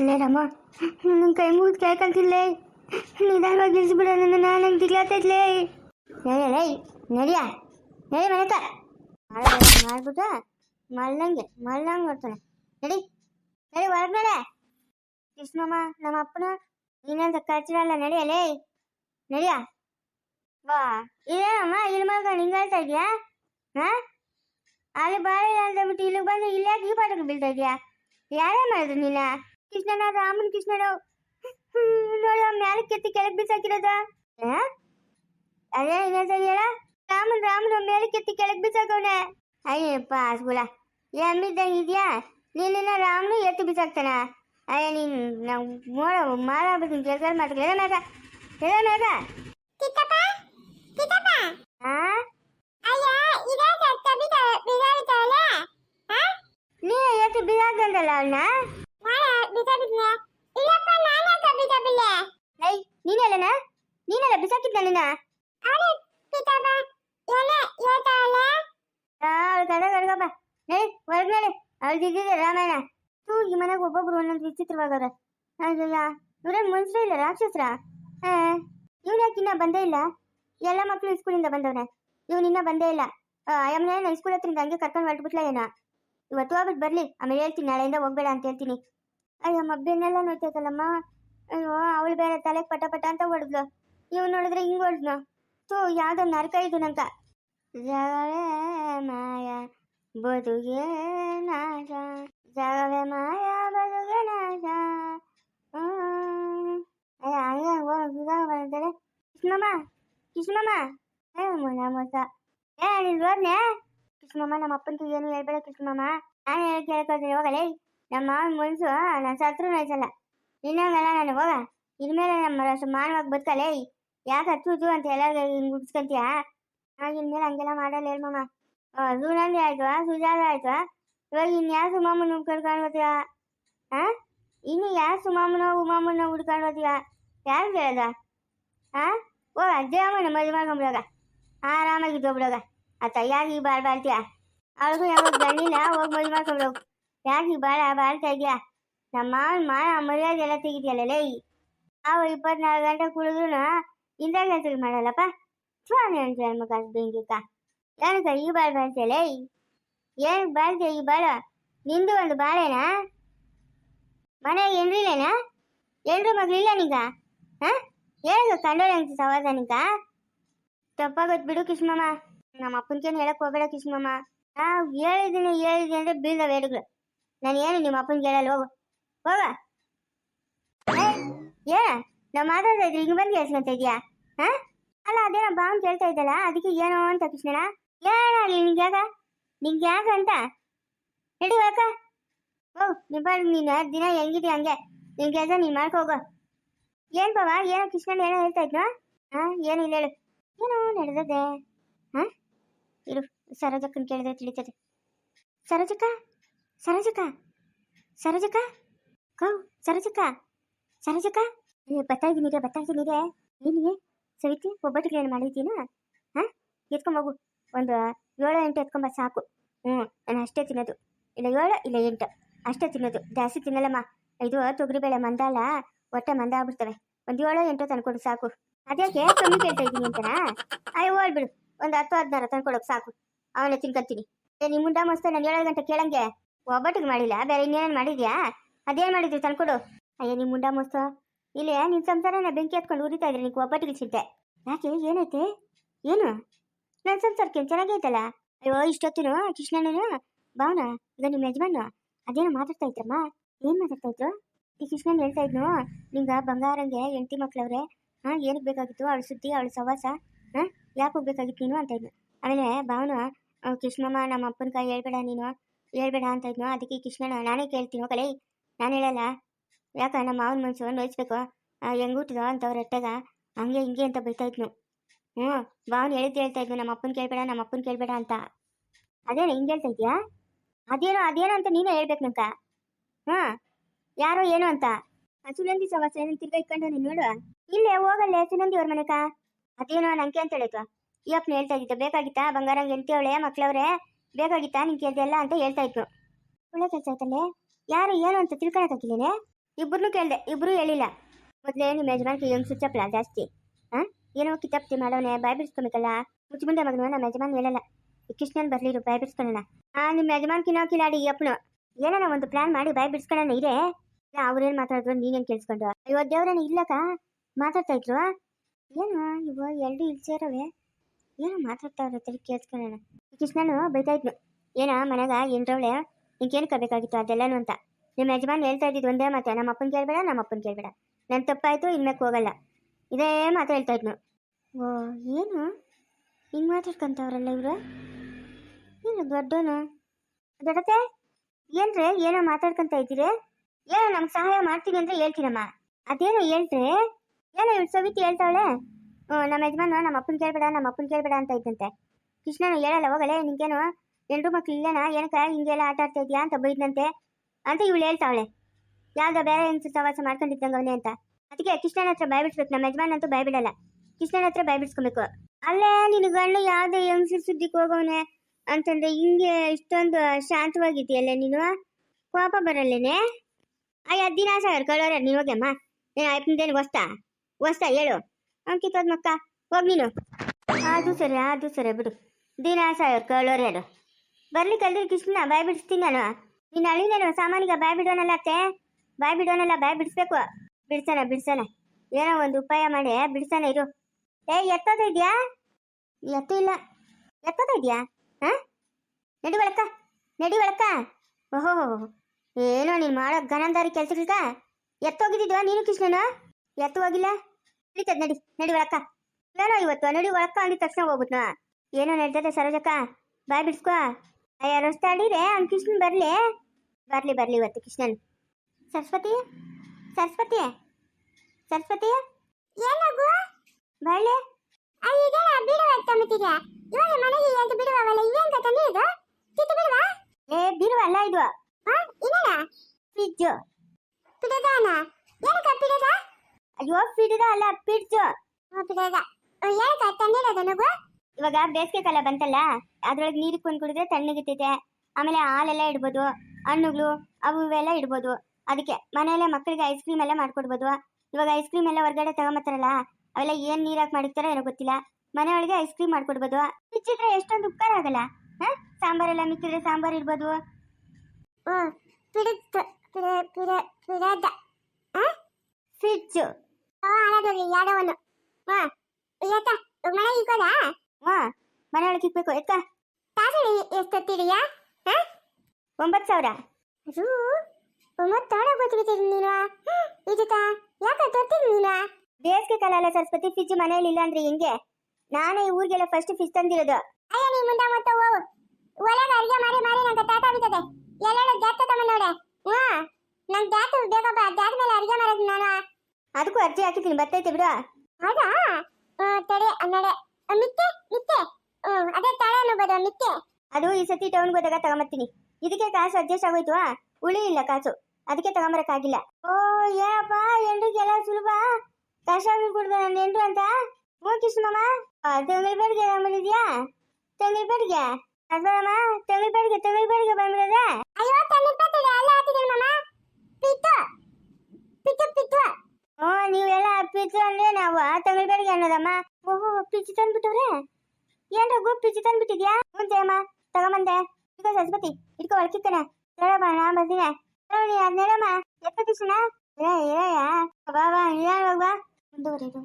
ಲೇ ರಾಮ. ನನ್ನ ಕೈ ಮುಗಿದು ಕೇಳ್ಕಂತಿಲ್ಲೇ ನಿಧಾನವಾಗಿ ಇಳಿಸ್ಬಿಡ ನನ್ನ ನಂಗೆ ದಿಗ್ಲಾತೈತ್ಲೇ ನಡಿಯಲೇ ನಡಿಯ. ನಡಿ ಮನೆತ ಮಾಡ್ಬಿಟ್ಟ ಮಲ್ಲಂಗೆ ಮಲ್ಲಂಗೆ ಬರ್ತಾನೆ ನಡಿ ನಡಿ ಹೊರಗಡೆ ಕೃಷ್ಣಮ್ಮ ನಮ್ಮ ಅಪ್ಪನ ನೀನಂತ ಕಚ್ಚಿರಲ್ಲ ನಡಿಯ ಲೇ. ನಡಿಯ. ವಾ ಇದೇನಮ್ಮ ಇಲ್ಲಿ ಮಲ್ಕೊಂಡು ನಿಂಗೆ ಹೇಳ್ತಾ ಇದೆಯಾ? ಹಾಂ? ಅಲ್ಲಿ ಬಾಳೆ ಬಿಟ್ಟು ಇಲ್ಲಿಗೆ ಬಂದು ಇಲ್ಲೇ ಈ ಪಾಠಕ್ಕೆ ಬೀಳ್ತಾ ಇದೆಯಾ? ಯಾರೇ ಮಾಡಿದ್ರು ನೀನ? ಕೃಷ್ಣನ ರಾಮನ್ ಕೃಷ್ಣನ ನೋಡಿ ಮ್ಯಾಲೆ ಕೆತ್ತಿ ಕೆಳಗೆ ಬಿಸಾಕಿರೋದ ಅದೇ ಇನ್ನೊಂದ್ಸಲ ಹೇಳ ರಾಮನ್ ರಾಮನ್ ಮೇಲೆ ಕೆತ್ತಿ ಕೆಳಗೆ ಬಿಸಾಕವನೆ ಅಯ್ಯಪ್ಪ ಹಸ್ಗುಲ ಎಮ್ಮಿದ್ದಂಗೆ ಇದೆಯಾ ನೀನಿನ್ನ ರಾಮನು ಎತ್ತು ಬಿಸಾಕ್ತಾನ ಅಯ್ಯ ನೀನು ನಾವು ಮೋಡ ಮಾರಾಗ್ಬಿಡ್ತೀನಿ ಕೆಲಸ ಮಾಡ್ತೀನಿ ಹೇಳ ಮ್ಯಾಗ ಹೇಳ ಮ್ಯಾಗ ಅವಳು ಏ, ಹೊರಗೆ ನಡಿ. ರಾಮಾಯಣ. ತೂ ಈ ಮನೆಗೆ ಒಬ್ಬೊಬ್ರು ಒಂದೊಂದು ವಿಚಿತ್ರವಾಗವ್ರೆ. ಅಯ್ಯಯ್ಯ, ಇವ್ರೇನು ಮನುಷ್ಯರ ಇಲ್ಲ, ರಾಕ್ಷಸ್ರ? ಇವ್ನು ಯಾಕೆ ಇನ್ನ ಬಂದೇ ಇಲ್ಲ? ಎಲ್ಲ ಮಕ್ಕಳು ಸ್ಕೂಲಿಂದ ಬಂದವ್ರೆ ಇವ್ನು ಇನ್ನ ಬಂದೇ ಇಲ್ಲ. ನಾನು ಸ್ಕೂಲ್ ಹತ್ರಿಂದ ಹಂಗೆ ಕರ್ಕೊಂಡು ಹೊರಟ್ಬಿಟ್ಲ ಏನೋ? ಇವತ್ತು ಹೋಗ್ಬಿಟ್ಟು ಬರ್ಲಿ. ಆಮೇಲೆ ಹೇಳ್ತೀನಿ, ನಾಳೆಯಿಂದ ಹೋಗ್ಬೇಡ ಅಂತ ಹೇಳ್ತೀನಿ. ಅಯ್ಯೋ ಮಬ್ಬೆನ್ನೆಲ್ಲ ನೋಡ್ತೈತಲ್ಲಮ್ಮ ಅಯ್ಯೋ, ಅವಳು ಬೇರೆ ತಲೆಗೆ ಪಟ ಪಟ ಅಂತ ಹೊಡೆದ್ಲು. ಇವ್ ನೋಡಿದ್ರೆ ಹಿಂಗೆ ಹೊಡೆದ್ನು ತೂ ಯಾವುದೋ ನರಕ ಇದು ಜಗವೇ ಮಾಯ. ಬದುಗೆ ಜಗವೇ ಮಾಯ ಬದುಗೆ ನಾಶ ಹಂಗೆ ಹೋಗಿದಾಗ ಬರ್ತಾರೆ ಕೃಷ್ಣಮ್ಮ ಕೃಷ್ಣಮ್ಮ. ಏ ಮುನ್ನ ಮೋಸ. ಏ, ನೀನು ಹೋದ್ನೆ ಕೃಷ್ಣಮ್ಮ, ನಮ್ಮ ಅಪ್ಪನ ಏನು ಹೇಳ್ಬೇಡ ಕೃಷ್ಣಮ್ಮ. ನಾನು ಹೇಳಿ ಕೇಳ್ಕೊಳ್ತೀನಿ ಹೋಗಲೇ ನಮ್ಮ ಮಾವನ ಮನ್ಸು ನಾನು ಸತ್ರು ನೋಯ್ಸಲ್ಲ ನಿನ್ನಂಗಲ್ಲ ನಾನು, ಹೋಗ. ಇನ್ಮೇಲೆ ನಮ್ಮ ರಸ ಮಾನವಾಗಿ ಬದುಕಲೇ ಯಾಕೆ ಹಚ್ಚು ಅಂತ ಎಲ್ಲರಿಗೂ ಹಿಂಗೆ ಗುಡ್ಸ್ಕೊಂತೀಯ ಆಗ ಇನ್ಮೇಲೆ ಹಂಗೆಲ್ಲ ಮಾಡಲ್ಲ ಹೇಳ್ಮಮ್ಮ ಸುನಂದಿ ಆಯ್ತು? ಸುಜಾತ ಆಯ್ತು? ಇವಾಗ ಇನ್ನು ಯಾವ ಸುಮಾಮನ ಕರ್ಕೊಂಡು ಹೋಗ್ತೀಯ ಆ? ಇನ್ನು ಯಾವ ಸುಮಾಮನ, ಉಮಾಮನ ಹುಡ್ಕೊಂಡು ಹೋಗ್ತೀಯ? ಯಾರು ಕೇಳದ? ಆ? ಓ ಅಜ್ಜಮ್ಮನ ಮದುವೆ ಮಾಡ್ಕೊಂಬಿಡೋಗ. ಆರಾಮಾಗಿದ್ದು ಹೋಗ್ಬಿಡೋಗ. ಆ ಯಾಕೆ ಈ ಬಾಳ್ ಬಾಳ್ತೀಯ? ಅವ್ರಿಗೂ ಯಾವಾಗ ಗಂಡಿಲ್ಲ ಹೋಗಿ ಮದುವೆ ಮಾಡ್ಕೊಂಬಿಡೋಗ ಯಾಕೆ ಈ ಬಾಳ ಬಾಳ್ತಾ ಇದೆಯಾ ನಮ್ಮ ಮಾನ ಮರ್ಯಾದೆ ಎಲ್ಲ ತೆಗಿದೆಯಲ್ಲ ಲೇ. ಅವ ಇಪ್ಪತ್ನಾಲ್ಕು ಗಂಟೆ ಕುಡಿದ್ರು ಇಂದ ಕೆಲಸ ಮಾಡಲ್ಲಪ್ಪ ಸ್ವಾಮಿ ಅಂತ ಮಗ ಬೆಂಗಿಕ ಏನಕ್ಕ ಈ ಬಾಳ್ ಬಾಳ್ತಿಯಲ್ಲ ಏನು ಬಾಳ್ತೀಯ ಈ ಬಾಳ ನಿಂದು ಒಂದು ಬಾಳೆನಾ ಮನೆಗೆ ಎಂಡ್ರಿಲ್ಲೇನಾ ಎಂಡ್ರು ಮಗಳಿಲ್ಲ ನಿಂಗ ಹಾ ಏನು ಕಂಡೋಳೆ ಅಂತ ಸವಾದ ನಿಂಗ ತಪ್ಪಾಗೋತ್ ಬಿಡು ಕಿಸ್ಮಮ್ಮ ನಮ್ಮ ಅಪ್ಪನ್ಕೇನು ಹೇಳಕ್ ಹೋಗ್ಬೇಡ ಕಿಸ್ಮಮ್ಮ ಆ ಹೇಳಿದ್ದೀನಿ ಹೇಳಿದ್ದೀನಿ ಅಂದ್ರೆ ಬೀಳ್ದ ಬೇಡುಗಳು ನಾನು ಏನು ನಿಮ್ಮ ಅಪ್ಪನ್ಗೆ ಹೇಳಲ್ಲ ಹೋಗು ಹೋಗ ಏನ ನಾವು ಮಾತಾಡ್ತಾ ಇದ್ರಿ ಹಿಂಗೆ ಬಂದು ಕೇಳಿಸ್ಕೊಂತ ಇದೆಯಾ ಹಾ ಅಲ್ಲ ಅದೇನೋ ಬಾಂಬ್ ಕೇಳ್ತಾ ಇದ್ದಲ್ಲ ಅದಕ್ಕೆ ಏನೋ ಅಂತ ಕೃಷ್ಣನ ಏನಾಗಲಿ ನಿಂಗೆ ಯಾಕ ನಿಂಗೆ ಯಾಕ ಅಂತ? ಹೇಳಿ ಯಾಕ ಓ ನಿಬ್ಬ ನೀನು ದಿನ ಹೆಂಗಿದೆ ಹಂಗೆ. ನಿನ್ ಕೆಲಸ ನೀನು ಮಾಡ್ಕೋಗು ಏನು ಪವ ಏನೋ ಕಿಸ್ಕೊಂಡು ಏನೋ ಹೇಳ್ತಾ ಇದ್ನೋ? ಹಾ, ಏನು ಇಲ್ಲ ಹೇಳು. ಏನೋ ನಡೆದದೆ. ಹಾ? ಇರು, ಸರೋಜಕ್ಕನ್ ಕೇಳಿದ್ರೆ ತಿಳಿತದೆ. ಸರೋಜಕ್ಕ? ಸರೋಜಕ್ಕ? ಸರೋಜಕ್ಕ? ಕೌ, ಸರೋಜಕ್ಕ? ಸರೋಜಕ್ಕ? ಏ, ಬರ್ತಾ ಇದ್ದೀನಿ ಬರ್ತಾ ಇದ್ದೀನಿ ಏನಿಗೆ? ಸವಿತಿ ಒಬ್ಬಟ್ಟಿಗೆ ಏನು ಮಾಡಿದ್ದೀನ? ಹಾಂ? ಎತ್ಕೊಂಬೋಗು ಒಂದು ಏಳು, ಎಂಟು ಎತ್ಕೊಂಬ ಸಾಕು. ಹ್ಞೂ, ನಾನು ಅಷ್ಟೇ ತಿನ್ನೋದು. ಇಲ್ಲ ಏಳು, ಇಲ್ಲ ಎಂಟು. ಅಷ್ಟೇ ತಿನ್ನೋದು. ಜಾಸ್ತಿ ತಿನ್ನಲ್ಲಮ್ಮ. ಇದು ತೊಗರಿಬೇಳೆ ಮಂದಾಲ ಹೊಟ್ಟೆ ಮಂದ ಆಗ್ಬಿಡ್ತವೆ. ಒಂದು ಏಳು, ಎಂಟು ತಂದ್ಕೊಡು, ಸಾಕು. ಅದಕ್ಕೆ ಕಮ್ಮಿ ಕೇಳ್ತಾ ಇದ್ದೀನಿ ಅಂತನಾ? ಅಯ್ಯೋ ಹೋಗ್ಬಿಡು ಒಂದು ಹತ್ತು, ಹದಿನಾರು ತಂದ್ಕೊಡೋಕೆ ಸಾಕು. ಅವನ್ನ ತಿನ್ಕೊಂತೀನಿ. ನಿಮ್ಮ ಮುಂಡ ಮಸ್ತ, ನಾನು ಏಳು ಗಂಟೆ ಕೇಳಂಗೆ. ಒಬ್ಬಟ್ಟಿಗೆ ಮಾಡಿಲ್ಲ, ಬೇರೆ ಇನ್ನೇನು ಮಾಡಿದ್ಯಾ? ಅದೇನು ಮಾಡಿದ್ರಿ ತಂದ್ಕೊಡು. ಅಯ್ಯೋ ನಿಮ್ಮ ಮುಂಡ ಮಸ್ತ. ಇಲ್ಲ ನಿನ್ನ ಸಂಸಾರನ ಬೆಂಕಿ ಹತ್ಕೊಂಡು ಉರಿತಾ ಇದ್ರೆ ನೀನು ಒಬ್ಬಟ್ಟಿಗೆ ಚಿಂತೆ. ಯಾಕೆ, ಏನೈತೆ? ಏನು? ನನ್ನ ಸಂಸಾರಕ್ಕೆ ಚೆನ್ನಾಗೈತಲ್ಲ? ಅಯ್ಯೋ, ಇಷ್ಟೊತ್ತಿನ ಕೃಷ್ಣಣ್ಣನು, ಭಾವನ ಈಗ ನಿಮ್ಮ ಯಜಮಾನ ಅದೇನೋ ಮಾತಾಡ್ತಾ ಇದ್ರಮ್ಮ? ಏನು ಮಾತಾಡ್ತಾ ಇದ್ರು? ಈ ಕೃಷ್ಣನ್ ಹೇಳ್ತಾ ಇದ್ನು, ನಿಂಗ ಬಂಗಾರಂಗೆ ಹೆಂಡತಿ ಮಕ್ಳವ್ರೆ, ಹಾ ಏನಕ್ಕೆ ಬೇಕಾಗಿತ್ತು? ಅವಳು ಸುದ್ದಿ, ಅವಳು ಸವಾಸ ಹಾಂ, ಯಾಕೆ ಹೋಗ್ಬೇಕಾಗಿತ್ತು ನೀನು ಅಂತ ಇದ್ನು ಆಮೇಲೆ ಭಾವನ ಕೃಷ್ಣಮ್ಮ ನಮ್ಮ ಅಪ್ಪನ ಕೈ ಹೇಳ್ಬೇಡ ನೀನು, ಹೇಳ್ಬೇಡ ಅಂತ ಇದ್ನು. ಅದಕ್ಕೆ ಕೃಷ್ಣನ ನಾನೇ ಕೇಳ್ತೀನಿ, ಹೋಗಲೇ. ನಾನು ಹೇಳಲ್ಲ. ಯಾಕ, ನಮ್ಮ ಮಾವನ ಮನ್ಸು ನೋಯಿಸ್ಬೇಕು. ಹೆಂಗ್ ಹುಟ್ಟಿದ ಅಂತವ್ರ ಹೊಟ್ಟೆಗ ಹಂಗೆ ಹಿಂಗೆ ಅಂತ ಬೈತಾ ಇದ್ನು. ಹ್ಞೂ ಭಾವನ ಹೇಳಿದ್ದು ಹೇಳ್ತಾ ಇದ್ನು ನಮ್ಮ ಅಪ್ಪನ ಕೇಳಬೇಡ, ನಮ್ಮ ಅಪ್ಪನ ಕೇಳಬೇಡ ಅಂತ. ಅದೇನು, ಹಿಂಗೆ ಹೇಳ್ತಾ ಇದೆಯಾ? ಅದೇನೋ ಅದೇನೋ ಅಂತ ನೀನೇ ಹೇಳ್ಬೇಕು ನಂತ ಹಾಂ ಯಾರೋ, ಏನು ಅಂತ. ಸುನಂದಿ ಸವಾಸ ಏನೋ ತಿರ್ಗಾ ಇಕ್ಕೊಂಡು ನೀನು ನೋಡು. ಇಲ್ಲೇ, ಹೋಗಲ್ಲೇ, ಸುನಂದಿ ಅವ್ರ ಮನೆಕ. ಅದೇನೋ, ನಂಗೆ ಅಂತ ಹೇಳಿದ್ವ. ಈ ಅಪ್ಪನ ಹೇಳ್ತಾ ಇದ್ದ ಬೇಕಾಗಿತ್ತಾ? ಬಂಗಾರ ಹೆಂಡತಿಯವಳೆ, ಮಕ್ಳವ್ರೆ, ಬೇಕಾಗಿತ್ತಾ? ನಿನ್ ಕೇಳ್ದೆಲ್ಲ ಅಂತ ಹೇಳ್ತಾ ಇದ್ರು ಒಳ್ಳೆ ಕೆಲಸ ಆಯ್ತಲ್ಲೇ? ಯಾರು, ಏನು ಅಂತ ತಿಳ್ಕೊಳಕ್ಕಾಗಿಲ್ಲೇನೆ ಇಬ್ಬರನ್ನೂ ಕೇಳಿದೆ ಇಬ್ಬರೂ ಹೇಳಿಲ್ಲ. ಮೊದಲೇ ನಿಮ್ಮ ಯಜಮಾನ್ಗೆ ಹೆಂಗ್ ಸುಚ್ಚಪ್ಪಲ್ಲ ಜಾಸ್ತಿ. ಹಾಂ? ಏನೋ ಕಿತಾಪ್ತಿ ಮಾಡೋನೆ ಬಾಯ್ ಬಿಡಿಸ್ಕೊಬೇಕಲ್ಲ ಮುಚ್ಚಿಮುಂಡೆ ಮಗನು, ನಮ್ಮ ಯಜಮಾನ್ ಹೇಳಲ್ಲ. ಕೃಷ್ಣನ್ ಬರ್ಲಿರು ಬಾಯ್ ಬಿಡಿಸ್ಕೊಳ್ಳೋಣ ಆ, ನಿಮ್ಮ ಯಜಮಾನ್ಕಿನೋ ಕಿಲಾಡಿ, ಈ ಅಪ್ಪನು. ಏನಾರ ಒಂದು ಪ್ಲಾನ್ ಮಾಡಿ ಬಾಯ್ ಬಿಡಿಸ್ಕೊಳ್ಳೋಣ ಇದೆ ಇಲ್ಲ ಅವ್ರೇನು ಮಾತಾಡಿದ್ರು, ನೀನೇನು ಕೇಳಿಸ್ಕೊಂಡು ಅಯ್ಯೋ, ದೇವ್ರನ್ನ ಇಲ್ಲಕ್ಕ? ಮಾತಾಡ್ತಾ ಇದ್ರು? ಏನು ಇವ ಎರಡು ಇಲ್ಲಿ ಸೇರವೆ ಏನೋ ಮಾತಾಡ್ತಾವ್ರೆ ಹತ್ರ ಕೇಳಿಸ್ಕೊಳ್ಳೋಣ. ಕೃಷ್ಣನು ಬೈತಾ ಇದ್ನು. ಏನೋ, ಮನೆಗ ಎಂಟ್ರವಳೆ ನಿಂಗೇನು ಬೇಕಾಗಿತ್ತು ಅದೆಲ್ಲನು ಅಂತ. ನಿಮ್ಮ ಯಜಮಾನ್ ಹೇಳ್ತಾ ಇದ್ದಿದ್ದು ಒಂದೇ ಮಾತೆ. ನಮ್ಮ ಅಪ್ಪನ ಕೇಳಬೇಡ, ನಮ್ಮ ಅಪ್ಪನ ಕೇಳಬೇಡ. ನನ್ನ ತಪ್ಪಾಯ್ತು ಇನ್ಮೇಲೆ ಹೋಗಲ್ಲ. ಇದೇ ಮಾತು ಹೇಳ್ತಾ ಇದ್ನು ಓ, ಏನು? ಹಿಂಗೆ ಮಾತಾಡ್ಕೊಂತವ್ರಲ್ಲ ಇವರು? ಏನು ದೊಡ್ಡೋನು? ದೊಡ್ಡತೆ ಏನ್ರೆ, ಏನೋ ಮಾತಾಡ್ಕೊಂತ ಇದ್ದೀರಿ? ಏನೋ ನಮ್ಗೆ ಸಹಾಯ ಮಾಡ್ತೀನಿ ಅಂದ್ರೆ ಹೇಳ್ತೀನಮ್ಮ. ಅದೇನೋ ಹೇಳ್ರಿ ಏನೋ ಇವ್ಳು ಸವಿತಿ ಹೇಳ್ತಾವಳೆ? ಹ್ಞೂ ನಮ್ಮ ಯಜಮಾನ ನಮ್ಮ ಅಪ್ಪನ ಕೇಳ್ಬೇಡ, ನಮ್ಮ ಅಪ್ಪನ ಕೇಳ್ಬೇಡ ಅಂತ ಇದ್ದಂತೆ. ಕೃಷ್ಣನು ಹೇಳಲ್ಲ, ಹೋಗಲೆ, ನಿಂಗೇನು? ಎಲ್ರು ಮಕ್ಳು ಇಲ್ಲ ಏನಕ್ಕೆ, ಹಿಂಗೆಲ್ಲ ಆಟ ಆಡ್ತಾ ಇದೆಯಾ ಅಂತ ಬೈದ್ನಂತೆ? ಅಂತ ಇವಳು ಹೇಳ್ತಾವಳೆ. ಯಾವುದೋ ಬೇರೆ ಹೆಂಗ್ಸು ಸವಾಸ ಮಾಡ್ಕೊಂಡಿದ್ದಂಗೆ ಅವನೇ ಅಂತ. ಅದಕ್ಕೆ ಕೃಷ್ಣನ ಹತ್ರ ಬಾಯ್ ನಮ್ಮ ಯಜಮಾನ್ ಅಂತೂ ಬಾಯ್ ಬಿಡಲ್ಲ ಕೃಷ್ಣನ ಹತ್ರ ಬಾಯ್ ಅಲ್ಲೇ ನಿನ್ನ ಗಂಡ ಯಾವುದೇ ಹೆಂಗ್ಸು ಸುದ್ದಿಗೆ ಹೋಗವನೆ ಅಂತಂದ್ರೆ ಹಿಂಗೆ ಇಷ್ಟೊಂದು ಶಾಂತವಾಗಿದೆಯಲ್ಲ ನೀನು? ಕೋಪ ಬರಲ್ಲೇನೆ? ಅಯ್ಯ ದಿನ ಸಾಗರ್ ಕಳೋರ ನೀನು ಹೋಗ್ಯಮ್ಮ ನೀನು ಅಪ್ಪಂದೇನು ಹೊಸ್ತಾ? ಹೊಸ್ತಾ, ಹೇಳು. ಅವ್ನು ಕಿತ್ತೋದ್ ಮಕ್ಕ. ಹೋಗ್ ನೀನು. ಅದು ಸರಿ ಅದು ಸರಿ, ಬಿಡು. ದಿನ ಸಾಗರ್ ಕಳೋರ ಯಾರು ಬರ್ಲಿ ಕಲ್ದ್ರೆ ಕೃಷ್ಣ ಬಾಯ್ ಬಿಡಿಸ್ತೀನಿ ನಾನು. ನಿನ್ನ ಅಳಿನೇನು ಸಾಮಾನಿಗೆ ಬಿಡೋನಲ್ಲ ಅತ್ತೆ? ಬಾಯ್ ಬಿಡೋನಲ್ಲ ಬಿಡ್ಸಣ ಬಿಡ್ಸಣ ಏನೋ ಒಂದು ಉಪಾಯ ಮಾಡಿ ಬಿಡ್ಸಣ ಇರು. ಏ ಎತ್ತೋದು ಇದೆಯಾ? ಎತ್ತು ಇಲ್ಲ ಎತ್ತೋದು ಇದೆಯಾ? ಹಾ? ನಡಿ ಬಳಕ ನಡಿ ಒಳಕ್ಕ. ಓಹೋ, ಏನೋ ನೀನು ಮಾಡೋ ಗನಂದಾರಿ ಕೆಲಸಗಳಿಗ. ಎತ್ತೋಗಿದ್ದಿದ್ವಾ ನೀನು ಕೃಷ್ಣನ? ಎತ್ತು ಹೋಗಿಲ್ಲ? ನಡೀತದ, ನಡಿ ನಡಿ ಬಳಕ ಏನೋ ಇವತ್ತು? ನಡಿ ಒಳಕ್ಕ, ಅಂದಿದ ತಕ್ಷಣ ಹೋಗ್ಬಿಟ್ನ. ಏನೋ ನಡೀತದೆ ಸರೋಜಕ್ಕ. ಬಾಯ್ ಬಿಡ್ಸ್ಕೋ. ಅಯ್ಯ ರಸ್ತಾಡಿರೆ ಅವ್ನು ಕೃಷ್ಣನ್ ಬರ್ಲಿ. ಬರ್ಲಿ ಬರ್ಲಿ ಇವತ್ತು ಕೃಷ್ಣನ್. ಸರಸ್ವತಿ? ಸರಸ್ವತಿ? ಸರಸ್ವತಿ? ಏನಾಗು ಬಾಳೆ ಅಯ್ಯಗಣ ಬಿಡುವ ತಮ್ಮತಿಗೆ. ಇವಾಗ ಮನೆಗೆ ಅಂತ ಬಿಡುವವಲ್ಲ? ಇವೇನ್ ಕಥ ಇದು? ಕಿತ್ತು ಬಿಡುವ? ಏ ಬೀರುವ ಅಲ್ಲ ಇದು. ಹಾ ಇನ್ನೇನ? ಫ್ರಿಡ್ಜ್. ಪಿಡದಾನ? ಏನಕ್ಕ ಪಿಡದ? ಅಯ್ಯೋ ಪಿಡದ ಅಲ್ಲ ಫ್ರಿಡ್ಜ್. ಪಿಡದ. ಏನಕ್ಕ ತಂದಿರೋದು ನಗು? ಇವಾಗ ಬೇಸಿಗೆ ಕಾಲ ಬಂತಲ್ಲ ಅದ್ರೊಳಗೆ ನೀರು ಕುಂದ್ ಕುಡಿದ್ರೆ ತಣ್ಣಗಿರ್ತೈತೆ. ಆಮೇಲೆ ಹಾಲೆಲ್ಲ ಇಡ್ಬೋದು ಹಣ್ಣುಗಳು ಅವು ಇವೆಲ್ಲ ಇಡ್ಬೋದು. ಅದಕ್ಕೆ ಮನೆಯಲ್ಲೇ ಮಕ್ಕಳಿಗೆ ಐಸ್ ಕ್ರೀಮ್ ಎಲ್ಲ ಮಾಡ್ಕೊಡ್ಬೋದು. ಇವಾಗ ಐಸ್ ಕ್ರೀಮ್ ಎಲ್ಲ ಹೊರಗಡೆ ತಗೊಂಬತ್ತಾರಲ್ಲ, ಅವೆಲ್ಲ ಏನ್ ನೀರಾಗಿ ಮಾಡಿರ್ತಾರೋ ಏನೋ ಗೊತ್ತಿಲ್ಲ. ಮನೆಯೊಳಗೆ ಐಸ್ ಕ್ರೀಮ್ ಮಾಡ್ಕೊಡ್ಬೋದು. ಮಿಚ್ಚಿದ್ರೆ ಎಷ್ಟೊಂದು ಉಪಕಾರ ಆಗಲ್ಲ, ಹಾ? ಸಾಂಬಾರೆಲ್ಲ ಮಿಕ್ಕಿದ್ರೆ ಸಾಂಬಾರ್ ಇರ್ಬೋದು. ಫ್ರಿಡ್ಜ್ ಹಾ? ಹಾ ಮನೆಯೊಳಗೆ ಇಕ್ಬೇಕು ಎತ್ತ ಎಷ್ಟೊತ್ತಿದೆಯಾ, ಹಾ? ಒಂಬತ್ತು ಸಾವಿರ. ಅದು ಒಂಬತ್ತೋಡ ಗೊತ್ತಿರ್ತೀನಿ ನೀನು. ಇದಕ್ಕ ಯಾಕೆ ತರ್ತೀನಿ ನೀನು? ಬೇಸಿಗೆ ಕಾಲ ಸರಸ್ವತಿ ಫ್ರಿಜ್ ಮನೆಯಲ್ಲಿ ಇಲ್ಲ ಅಂದ್ರೆ ಹೆಂಗೆ? ನಾನೇ ಈ ಊರಿಗೆಲ್ಲ ಫಸ್ಟ್ ಫ್ರಿಜ್ ತಂದಿರೋದು. ಅಯ್ಯ, ನೀ ಮುಂದೆ ಮತ್ತೆ ಹೋಗು. ಒಳಗೆ ಅಡಿಗೆ ಮಾಡಿ ಮಾಡಿ ನಂಗೆ ತಾತ ಬಿದ್ದದೆ. ಎಲ್ಲೆಲ್ಲ ಜಾತ ತಮ್ಮ ನೋಡೆ ಹ್ಞೂ. ನಂಗೆ ಜಾತ ಬೇಕಪ್ಪ ಜಾತ ಮೇಲೆ ಅಡಿಗೆ ಮಾಡೋದು ನಾನು. ಅದಕ್ಕೂ ಅರ್ಜಿ ಹಾಕಿದ್ದೀನಿ, ಬರ್ತೈತೆ ಬಿಡು. ಹೌದಾ? ತಡೆ ಅನ್ನಡೆ ಮಿತ್ತೆ ಮಿತ್ತೆ ಅದೇ ತಳೆ ಅನ್ನೋಬೋದು ಮಿತ್ತೆ ಅದು ಈ ಸತಿ ಟೌನ್ಗೆ ಹೋದಾಗ ತಗೊಂಬತ್ತೀನಿ ಇದಕ್ಕೆ ಕಾಸು ಅಡ್ಜಸ್ಟ್ ಆಗೋಯ್ತು ಉಳಿ ಇಲ್ಲ ಕಾಸು. ಅದಕ್ಕೆ ತಗೊಂಬರಕ್ಕಾಗಿಲ್ಲ ಓ ಏನಪ್ಪ ಎಲ್ರಿಗೆಲ್ಲ ಸುಲಭ ಕಷ್ಟ ಕುಡ್ದ ನನ್ನ ಎಂಟ್ರು ಅಂತ ಹ್ಞೂ ಕೃಷ್ಣಮ್ಮ ತಂಗಿಳ ಬೇಡಿಗೆ ಬಂದಿದ್ಯಾ ತಂಗಿಳ ಬೇಡಿಗೆ ಅದ್ರಮ್ಮ ತಂಗಿಳ ಬೇಡಿಗೆ ತಂಗಿಳ ಬೇಡಿಗೆ ಬಂದ್ಬಿಡದೆ ಅಯ್ಯೋ ತಣ್ಣೀರ್ ಪತ್ತಡೆ ಅಲ್ಲ ಹಾಕಿದ್ದೀನಿ ಮಮ್ಮ ಪಿತ್ತು ಪಿತ್ತು ಪಿತ್ತು ಹ್ಞೂ ನೀವೆಲ್ಲ ಪಿಚ್ಚು ಅಂದ್ರೆ ನಾವು ತಂಗಿಳ ಬೇಡಿಗೆ ಅನ್ನೋದಮ್ಮ ಓಹೋ ಪಿಚ್ಚು ತಂದ್ಬಿಟ್ಟವ್ರೆ ಏನ್ರ ಪಿಚ್ಚು ತಂದ್ಬಿಟ್ಟಿದ್ಯಾ ಹ್ಞೂ ಜಯಮ್ಮ ತಗೊಂಬಂದೆ ಇಟ್ಕೋ ಸರಸ್ವತಿ ಇಟ್ಕೋ ಒಳಕಿಕ್ಕನ ಹೇಳಮ್ಮ ನಾ ಬರ್ತೀನಿ ಹೇಳಿ ಅದ್ನೇಳಮ್ಮ ಎತ್ತ ಕೃಷ್ಣ ಏ ಇರಯ್ಯ ಬಾ ಬಾ ನಿಧಾನವಾಗಿ ಬಾ. ಮುಂದುವರೆದು